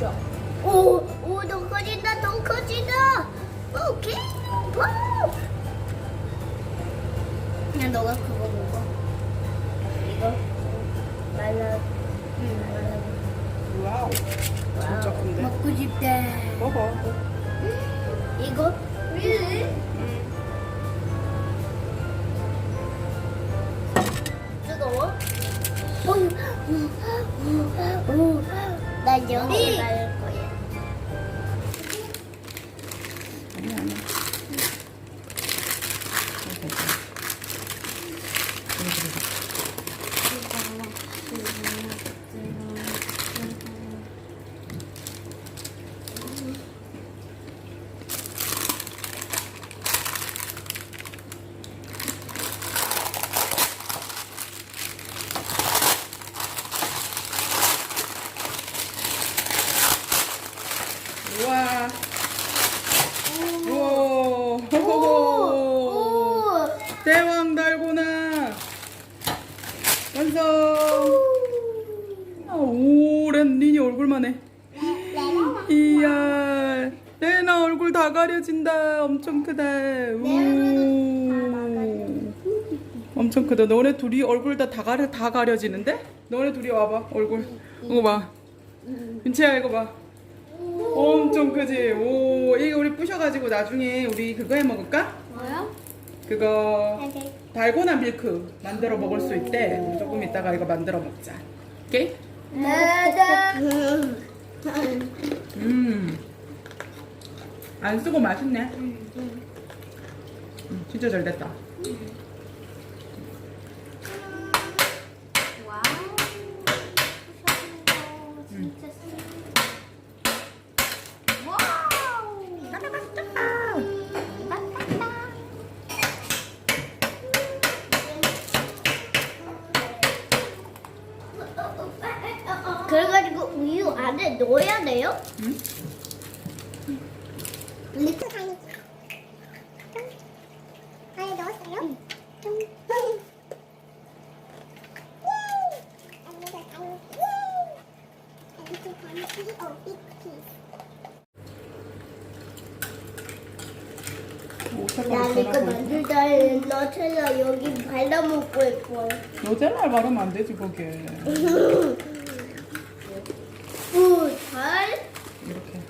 진짜. 오, 오, 더 커진다, 더 커진다. 오케이, 와우. 그냥 너가 그거 먹어. 이거 말라. 응, 와우. 말라. 진짜 큰데? 먹고 싶다. 먹어. 이거? really? 뜨 난 여기 갈거야. 아니 아니. 우와. 우와. 오, 대왕 달고나 완성. 아, 오랜 니니 얼굴만 해. 이야. 레나 얼굴 다 가려진다. 엄청 크다. 우. 엄청 크다. 너네 둘이 얼굴 다, 다, 가려, 다 가려지는데? 너네 둘이 와봐. 얼굴. 이거 봐. 윤채야 이거 봐. 엄청 크지? 오, 이거 우리 부셔가지고 나중에 우리 그거 해 먹을까? 뭐야? 그거 달고나 밀크 만들어 먹을 수 있대. 조금 이따가 이거 만들어 먹자. 오케이? 음. 안 쓰고 맛있네. 음, 진짜 잘 됐다. 넣어야 돼요? 응? 리트 안에 넣었어요? 오, 난 색깔이 이거. 만들다 너처럼 여기 발라먹고 있고 노젤라를 바르면 안 되지, 거기에. 잘, 이렇게.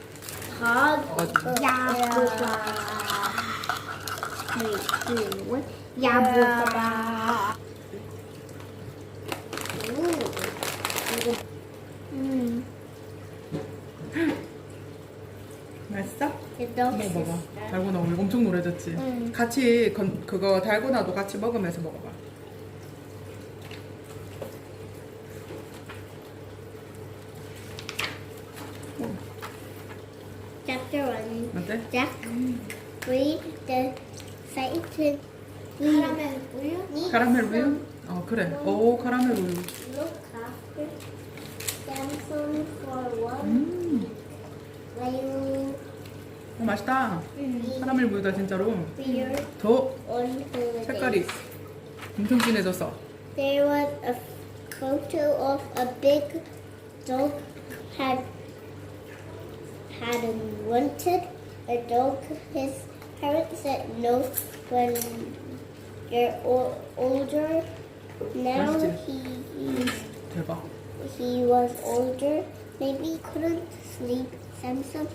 그리고 야부가 음, 맛있어? 이거 먹어. 달고나 오늘 엄청 노래졌지? 응. 같이 건, 그거 달고나도 같이 먹으면서 먹어봐. 1 어때? Jack Read the Satan 카라멜 우유 카라멜 우유? 어 그래. 오 카라멜 우유. Look after Samsung for one 음, Lane 어, 맛있다. 카라멜 우유다 진짜로. beer 더 on holiday 색깔이 엄청 진해졌어. There was a photo of a big dog had had wanted a dog. His parents said no when you're o- older. Now he he was older. Maybe he couldn't sleep. Samson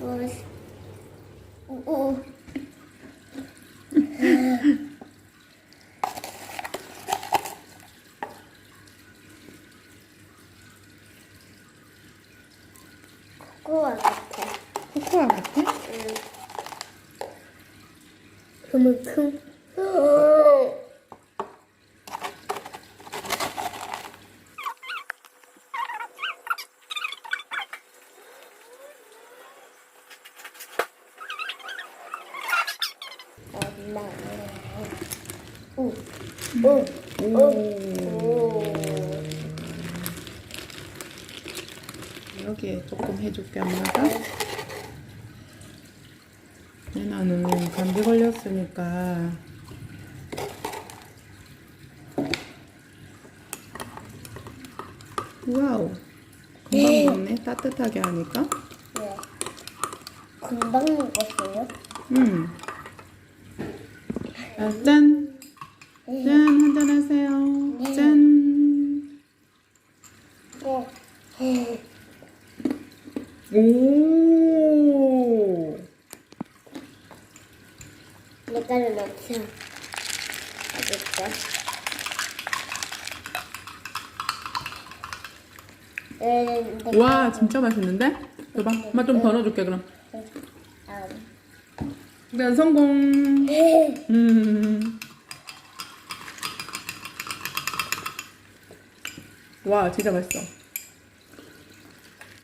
was. Oh. 코코아 같아. 코코아 같아? 그만큼. 엄마. 오. 오. 오. 여기에 조금 해줄게 엄마가. 나는 감기 걸렸으니까 와우 금방 먹네. 따뜻하게 하니까. 네. 금방 먹었어요. 음. 아, 짠. 짠, 한잔 하세요. 짠. 네. 오. 내가를 넣자. 알겠어. 음, 내가- 와, 진짜 맛있는데? 줘봐. 엄마 좀더 넣어줄게, 그럼. 음. 난 성공. 음. 와, 진짜 맛있어.